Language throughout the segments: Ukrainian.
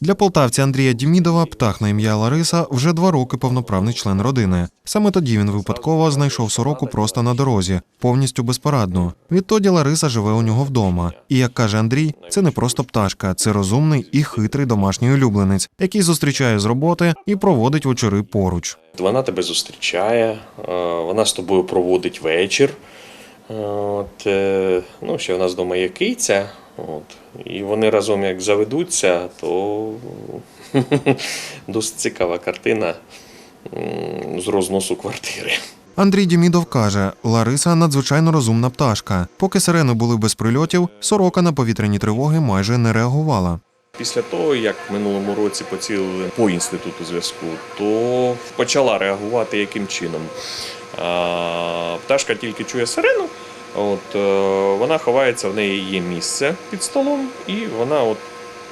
Для полтавця Андрія Дімідова птах на ім'я Лариса вже два роки повноправний член родини. Саме тоді він випадково знайшов сороку просто на дорозі, повністю безпорадну. Відтоді Лариса живе у нього вдома. І як каже Андрій, це не просто пташка, це розумний і хитрий домашній улюбленець, який зустрічає з роботи і проводить вечори поруч. Вона тебе зустрічає, е, вона з тобою проводить вечір. Е, От, е, ну, ще в нас вдома є киця. От, і вони разом як заведуться, то досить цікава картина з розносу квартири. Андрій Дімідов каже, Лариса надзвичайно розумна пташка. Поки сирени були без прильотів, сорока на повітряні тривоги майже не реагувала. Після того, як в минулому році поцілили по інституту зв'язку, то почала реагувати яким чином. Пташка тільки чує сирену, от, е, вона ховається, в неї є місце під столом, і вона от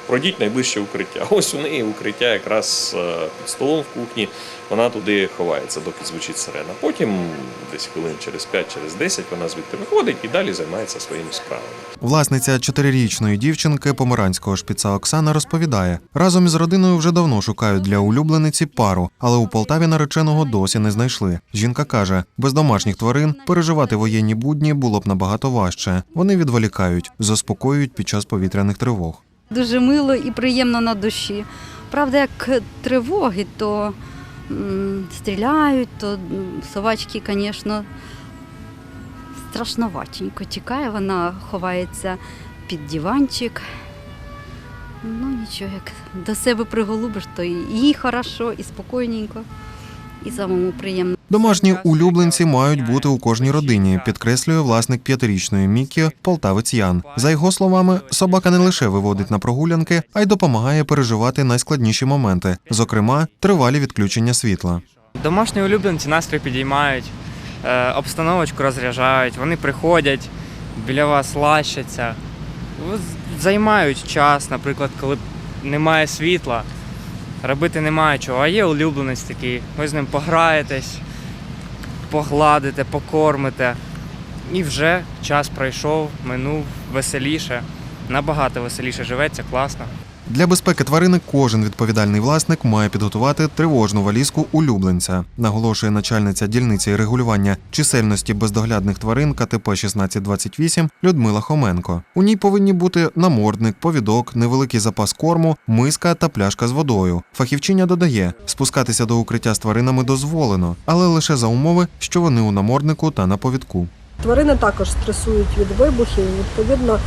пройдіть найближче укриття. Ось у неї укриття якраз е, під столом в кухні, вона туди ховається, доки звучить сирена. Потім, десь хвилин через 5 через 10 вона звідти виходить і далі займається своїми справами. Власниця чотирирічної дівчинки помаранського шпіца Оксана розповідає, разом із родиною вже давно шукають для улюблениці пару, але у Полтаві нареченого досі не знайшли. Жінка каже, без домашніх тварин переживати воєнні будні було б набагато важче. Вони відволікають, заспокоюють під час повітряних тривог. Дуже мило і приємно на душі. Правда, як тривоги, то стріляють, то собачки, звісно, страшноватенько тікає, вона ховається під диванчик. Ну нічого, як до себе приголубиш, то і їй хорошо, і спокійненько, і самому приємно. Домашні улюбленці мають бути у кожній родині, підкреслює власник п'ятирічної Мікі полтавець Ян. За його словами, собака не лише виводить на прогулянки, а й допомагає переживати найскладніші моменти, зокрема, тривалі відключення світла. Домашні улюбленці настрій підіймають, е, обстановочку розряджають, вони приходять, біля вас лащаться, займають час, наприклад, коли немає світла, робити немає чого, а є улюбленець такий, ви з ним пограєтесь, погладите, покормите. І вже час пройшов, минув веселіше, набагато веселіше живеться, класно. Для безпеки тварини кожен відповідальний власник має підготувати тривожну валізку улюбленця, наголошує начальниця дільниці регулювання чисельності бездоглядних тварин КТП 1628 Людмила Хоменко. У ній повинні бути намордник, повідок, невеликий запас корму, миска та пляшка з водою. Фахівчиня додає, спускатися до укриття з тваринами дозволено, але лише за умови, що вони у наморднику та на повідку. Тварини також стресують від вибухів. Відповідно,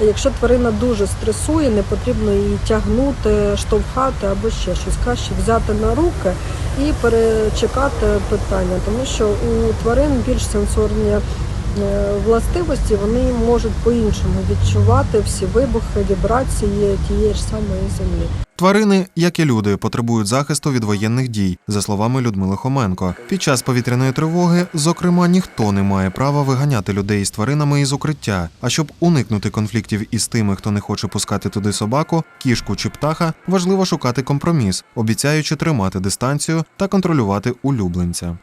якщо тварина дуже стресує, не потрібно її тягнути, штовхати або ще щось. Краще взяти на руки і перечекати питання, тому що у тварин більш сенсорні властивості, вони можуть по-іншому відчувати всі вибухи, вібрації тієї ж самої землі. Тварини, як і люди, потребують захисту від воєнних дій, за словами Людмили Хоменко. Під час повітряної тривоги, зокрема, ніхто не має права виганяти людей із тваринами із укриття. А щоб уникнути конфліктів із тими, хто не хоче пускати туди собаку, кішку чи птаха, важливо шукати компроміс, обіцяючи тримати дистанцію та контролювати улюбленця.